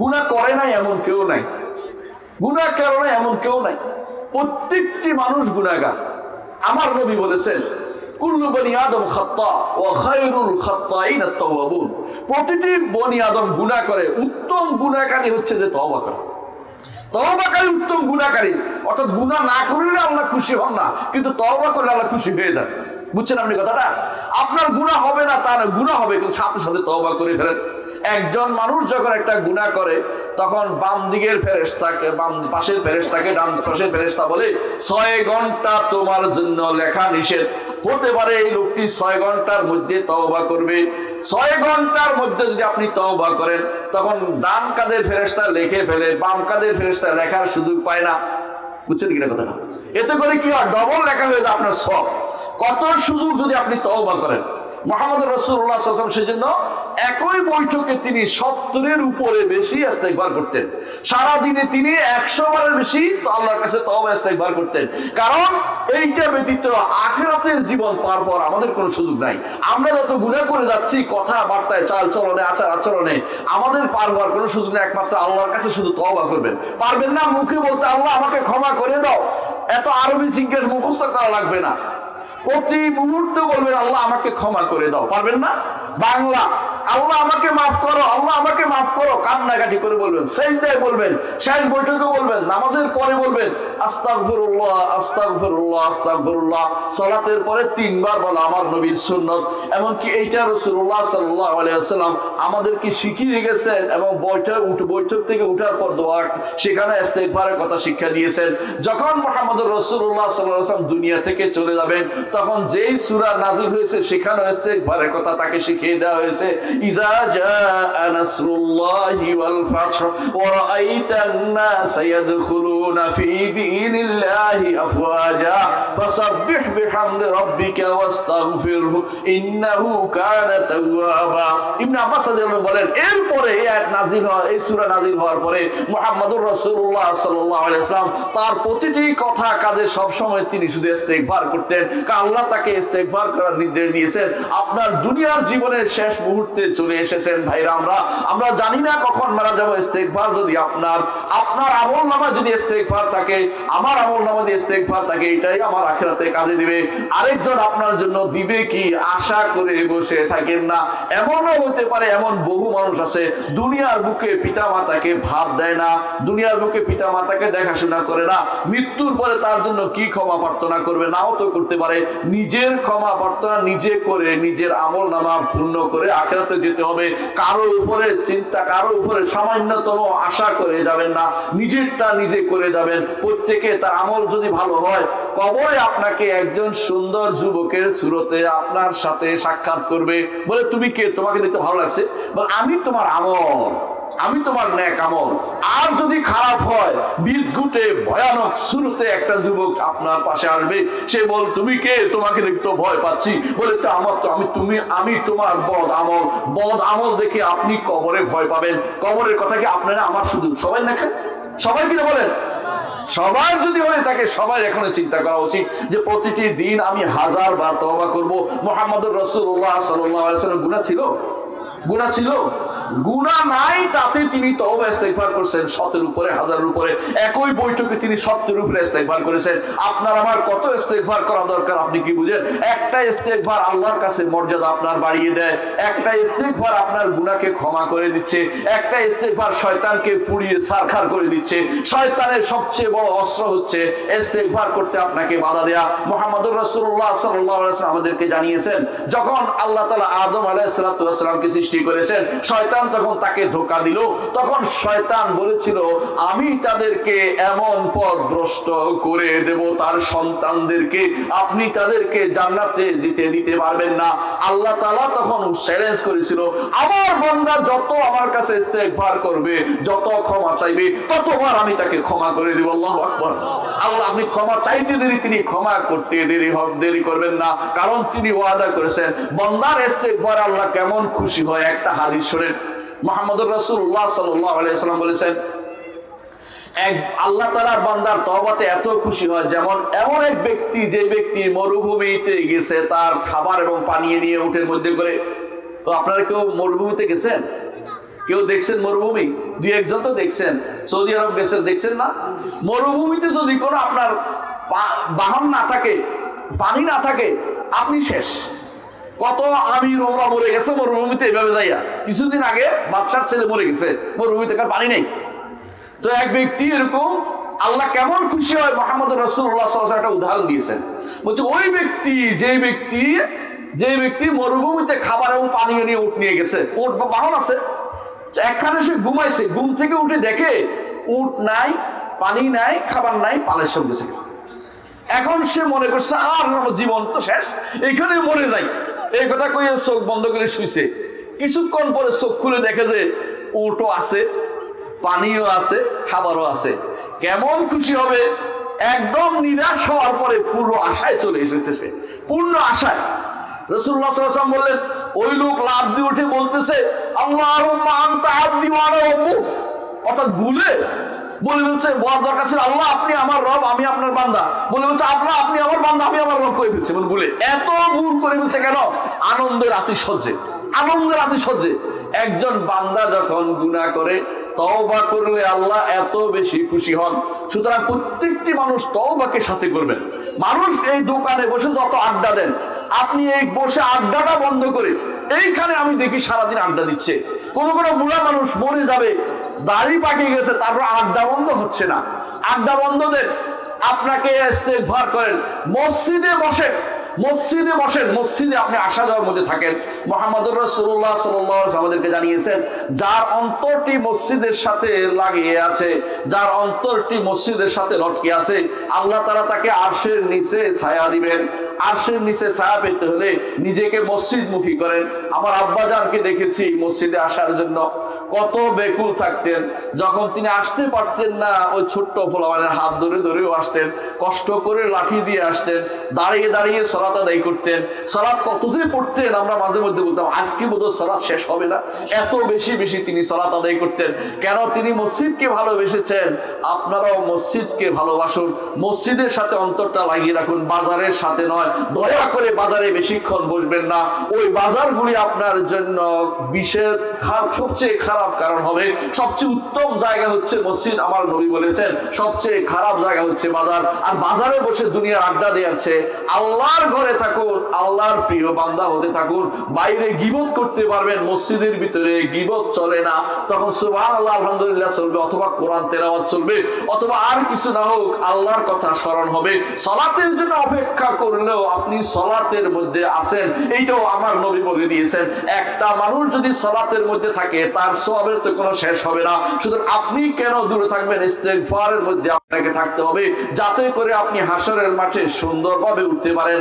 গুণা করে নাই এমন কেউ নাই। গুণা করে নাই এমন কেউ নাই। প্রত্যেকটি মানুষ গুণাগার আমার নবী বলেছেন, কুল্লু বনি আদম প্রতিটি করে। উত্তম হচ্ছে যে উত্তম অর্থাৎ না করলে খুশি হন না, কিন্তু খুশি হয়ে যান। বুঝছেন আপনি কথাটা? আপনার গুনাহ হবে না তার গুনাহ হবে, কিন্তু সাথে সাথে তওবা করে ফেলেন। একজন মানুষ যখন একটা গুনাহ করে, তখন বাম দিকের ফেরেশতাকে, বাম পাশের ফেরেশতাকে, ডান পাশের ফেরেশতা বলে, ছয় ঘণ্টা তোমার জন্য লেখা নিষেধ। হতে পারে এই লোকটি ছয় ঘণ্টার মধ্যে তওবা করবে। ছয় ঘণ্টার মধ্যে যদি আপনি তওবা করেন, তখন ডান কাদের ফেরেশতা লিখে ফেলে, বাম কাদের ফেরেশতা লেখার সুযোগ পায় না। বুঝছেন কিনা কথাটা? এতে করে কি হয়? ডবল লেখা হয়ে যায় আপনার সব। কত সুযোগ যদি আপনি তওবা করেন? মোহাম্মদ রসুল্লাহ সাল্লাম সেজন্য একই বৈঠকে তিনি সত্তরের উপরে বেশি ইস্তেকবার করতেন। সারাদিনে তিনি একশো বারের বেশি আল্লাহর কাছে তবে ইস্তেকবার করতেন। কারণ এইটা ব্যতীত আখেরাতের জীবন পার পর আমাদের কোনো সুযোগ নাই। আমরা যত গুণা করে যাচ্ছি, কথা, বার্তায় চাল চলনে আচার আচরণে আমাদের পার হওয়ার কোনো সুযোগ নেই। একমাত্র আল্লাহর কাছে শুধু তওবা করবেন। পারবেন না মুখে বলতে, আল্লাহ, আমাকে ক্ষমা করে দাও। এত আরবি জিজ্ঞেস মুখস্থ করা লাগবে না। প্রতি মুহূর্তে বলবেন আল্লাহ আমাকে ক্ষমা করে দাও। পারবেন না? বাংলা। আল্লাহ আমাকে মাফ করো, আল্লাহ আমাকে মাফ করো। কান্নাকাটি করে বলবেন শেষ দেয় বলবেন, শেষ বৈঠকে বলবেন, নামাজের পরে বলবেন, আস্তাগফিরুল্লাহ আস্তাগফিরুল্লাহ আস্তাগফিরুল্লাহ। সালাতের পরে তিনবার বলা, আমার নবীর সুন্নত। এমনকি এইটা রাসূলুল্লাহ সাল্লাল্লাহু আলাইহি ওয়াসাল্লাম আমাদেরকে শিখিয়ে গেছেন এবং বৈঠক বৈঠক থেকে ওঠার পর দোয়া, সেখানে ইস্তেগফারের কথা শিক্ষা দিয়েছেন। যখন মুহাম্মদুর রাসূলুল্লাহ সাল্লাল্লাহু আলাইহি দুনিয়া থেকে চলে যাবেন, তখন যেই সূরা নাযিল হয়েছে সেখানে ইস্তেগফারের কথা তাকে শিখিয়ে দেওয়া হয়েছে। তার প্রতিটি কথা কাজে সব সময় তিনি শুধু ইস্তেগফার করতেন, কারণ আল্লাহ তাকে ইস্তেগফার করার নির্দেশ দিয়েছেন। আপনার দুনিয়ার জীবনের শেষ মুহূর্তে চলে এসেছেন ভাইরা আমরা আমরা জানি না কখন মারা যাব ইস্তেগফার যদি আপনার আপনার আমল নামা যদি ইস্তেগফার থাকে, আমার আমল নামা যদি ইস্তেগফার থাকে, এটাই আমার আখিরাতে কাজে দিবে। আরেকজন আপনার জন্য দিবে কি? আশা করে বসে থাকেন না। এমনও হতে পারে এমন বহু মানুষ আছে, দুনিয়ার বুকে পিতা মাতাকে ভাত দেয় না, দুনিয়ার বুকে পিতা মাতাকে দেখাশোনা করে না, মৃত্যুর পরে তার জন্য কি ক্ষমা প্রার্থনা করবে? নাও তো করতে পারে। নিজের ক্ষমা প্রার্থনা নিজে করে, নিজের আমল নামা পূর্ণ করে আখেরাতে যেতে হবে। কারও উপরে চিন্তা কারও উপরে সামান্যতম আশা করে যাবেন না। নিজেরটা নিজে করে যাবেন। প্রত্যেকে তার আমল যদি ভালো হয়, কবরে আপনাকে একজন সুন্দর যুবকের সুরতে আপনার সাথে সাক্ষাৎ করবে। বলে, তুমি কে? তোমাকে দেখতে ভালো লাগছে? আমি তোমার আমল। আমি তোমার ন্যাক আমল। আর যদি খারাপ হয়, বিদ্যুতে ভয়ানক শুরুতে একটা যুবক আপনার পাশে আসবে। সে বল, তুমি কে? তোমাকে দেখতে ভয় পাচ্ছি। বলে, তো আমার তো, আমি, তুমি, আমি তোমার বদ আমল। বদ আমল দেখে আপনি কবরে ভয় পাবেন। কবরের কথা কি আপনারা আমার শুধু সবাই দেখেন সবাই কিনা বলেন? সবার যদি হয়ে থাকে সবাই এখনও চিন্তা করা উচিত যে প্রতিটি দিন আমি হাজার বার তওবা করব। মোহাম্মদুর রসুল্লাহ সাল্লাম গুণা ছিল? গুণা ছিল? গুণা নাই, তাতে তিনি তওবা ইস্তেগফার করছেন শতের উপরে, হাজারের উপরে। একই বৈঠকে তিনি সত্যের উপরে ইস্তেগফার করেছেন। আপনার আমার কত ইস্তেগফার করা দরকার, আপনি কি বুঝেন? একটা ইস্তেগফার আল্লাহর কাছে মর্যাদা আপনার বাড়িয়ে দেয়, একটা ইস্তেগফার আপনার গুনাহকে ক্ষমা করে দিচ্ছে, একটা ইস্তেগফার শয়তানকে পুড়িয়ে সারখার করে দিচ্ছে। শয়তানের সবচেয়ে বড় অস্ত্র হচ্ছে ইস্তেগফার করতে আপনাকে বাধা দেয়া। মোহাম্মদুর রাসূলুল্লাহ সাল্লাল্লাহু আলাইহি আমাদেরকে জানিয়েছেন, যখন আল্লাহ তাআলা আদম আলাইহিস সালাতু সৃষ্টি করেছেন, শয়তান তখন তাকে ধোকা দিল, তখন শয়তান বলেছিল, আমি তাদেরকে এমন পথ ভ্রষ্ট করে দেব, তার সন্তানদেরকে আপনি তাদেরকে জান্নাতে দিতে দিতে পারবেন না। আল্লাহ তাআলা তখন চ্যালেঞ্জ করেছিল, আমার বান্দা যত আমার কাছে ইস্তেগফার করবে, যত ক্ষমা চাইবে, ততবার আমি তাকে ক্ষমা করে দেব। আল্লাহু আকবার। আল্লাহ, আপনি ক্ষমা চাইতে দেরি, তিনি ক্ষমা করতে দেরি হবে দেরি করবেন না। কারণ তিনি ওয়াদা করেছেন, বান্দার ইস্তেগফার আল্লাহ কেমন খুশি হয়, একটা হাদিস শোনেন। মোহাম্মদুর রাসূলুল্লাহ আলাইহি সাল্লাম বলেছেন, এক, আল্লাহ তালার বান্দার তবাতে এত খুশি হয়, যেমন এমন এক ব্যক্তি, যে ব্যক্তি মরুভূমিতে গেছে, তার খাবার এবং পানীয় নিয়ে উঠে মধ্যে করে। তো আপনারা কেউ মরুভূমিতে গেছেন? কেউ দেখছেন মরুভূমি? দুই একজন তো দেখছেন, সৌদি আরব গেছেন, দেখছেন না? মরুভূমিতে যদি কোনো আপনার বাহন না থাকে, পানি না থাকে, আপনি শেষ। কত আমির ওমরা মরে গেছে মরুভূমিতে এইভাবে যাইয়া। কিছুদিন আগে বাদশার ছেলে মরে গেছে, মরুভূমিতে কার পানি নেই। তো এক ব্যক্তি এরকম, আল্লাহ কেমন খুশি হয়, মোহাম্মদ রসুল্লাহ একটা উদাহরণ দিয়েছেন। বলছে, ওই ব্যক্তি যে ব্যক্তি যে ব্যক্তি মরুভূমিতে খাবার এবং পানীয় নিয়ে উঠ নিয়ে গেছে বা বাহন আছে একখানে সে ঘুমাইছে, ঘুম থেকে উঠে দেখে উঠ নাই, পানি নাই, খাবার নাই, পালের সঙ্গে গেছে এখন সে মনে করছে, আর আমার জীবন তো শেষ, এখানে মরে যাই। এই কথা কইয়ে চোখ বন্ধ করে শুইছে। কিছুক্ষণ পরে চোখ খুলে দেখে যে উটও আছে, পানিও আছে, খাবারও আছে। কেমন খুশি হবে? একদম নিরাশ হওয়ার পরে পুরো আশায় চলে এসেছে সে। পূর্ণ আশায়। রসুল্লাহ বললেন ওই লোক লাভ দিয়ে উঠে বলতেছে আল্লাহ ভুলে বলে বলছে, বলার দরকার ছিল, আল্লাহ আপনি আমার রব, আমি আপনার বান্দা। বলে বলছে আপনার আপনি আমার বান্দা, আমি আমার রব করে ফেলছে। বলে বলে, এত ভুল করে ফেলছে কেন? আনন্দের আতিশয্যে আনন্দের আতিশয্যে। একজন বান্দা যখন গুণা করে তওবা করলে আল্লাহ এত বেশি খুশি হন। সুতরাং প্রত্যেকটি মানুষ তওবাকে সাথে করবেন। মানুষ এই দোকানে বসে যত আড্ডা দেন, আপনি এই বসে আড্ডাটা বন্ধ করে এইখানে আমি দেখি সারাদিন আড্ডা দিচ্ছে। কোনো কোনো বুড়া মানুষ মরে যাবে, দাড়ি পাকিয়ে গেছে, তারপর আড্ডা বন্ধ হচ্ছে না। আড্ডা বন্ধ দেন, আপনাকে ইস্তেগফার করেন। মসজিদে বসেন মসজিদে বসেন, মসজিদে আপনি আসা যাওয়ার মধ্যে থাকেন। মোহাম্মদ রসুল্লাহ সাল্লাহ আমাদেরকে জানিয়েছেন, যার অন্তরটি মসজিদের সাথে লাগিয়ে আছে, যার অন্তরটি মসজিদের সাথে লটকে আছে, আল্লাহ তারা তাকে আরশের নিচে ছায়া দিবেন। আরশের নিচে ছায়া পেতে হলে নিজেকে মসজিদমুখী করেন। আমার আব্বাজানকে দেখেছি মসজিদে আসার জন্য কত বেকুল থাকতেন। যখন তিনি আসতে পারতেন না, ওই ছোট্ট ফোলাবানের হাত ধরে ধরেও আসতেন, কষ্ট করে লাঠি দিয়ে আসতেন, দাঁড়িয়ে দাঁড়িয়ে সলাত আদায় করতেন সলাৎ কত যে পড়তেন, আমরা মাঝে মধ্যে বলতাম, আজকে বোধহয় সলাৎ শেষ হবে না। এত বেশি বেশি তিনি সলাৎ আদায় করতেন। কেন তিনি মসজিদকে ভালোবেসেছেন? আপনারাও মসজিদকে ভালোবাসুন। মসজিদের সাথে অন্তরটা লাগিয়ে রাখুন, বাজারের সাথে নয়। দয়া করে বাজারে বেশিক্ষণ বসবেন না। ওই বাজারগুলি আপনার জন্য বিশের সবচেয়ে খারাপ কারণ হবে। সবচেয়ে উত্তম জায়গা হচ্ছে মসজিদ, আমার নবী বলেছেন, সবচেয়ে খারাপ জায়গা হচ্ছে বাজার। আর বাজারে বসে দুনিয়ার আড্ডা দেওয়াচ্ছে আল্লাহর ঘরে থাকুন, আল্লাহর প্রিয় বান্দা হতে থাকুন, বাইরে গিবত করতে পারবেন, মসজিদের ভিতরে গিবত চলে না। তখন সুবহান আল্লাহ আলহামদুলিল্লাহ চলবে, অথবা কোরআন তেলাওয়াত চলবে, অথবা আর কিছু না হোক, আল্লাহর কথা স্মরণ হবে। সলাতের জন্য অপেক্ষা করলেও আপনি সলাতের মধ্যে আছেন। এইটাও আমার নবী বলে দিয়েছেন, একটা মানুষ যদি সলাতের মধ্যে থাকে, তার সবের তো কোনো শেষ হবে না। শুধু আপনি কেন দূরে থাকবেন? ইস্তেগফারের মধ্যে আপনাকে থাকতে হবে, যাতে করে আপনি হাসরের মাঠে সুন্দরভাবে উঠতে পারেন।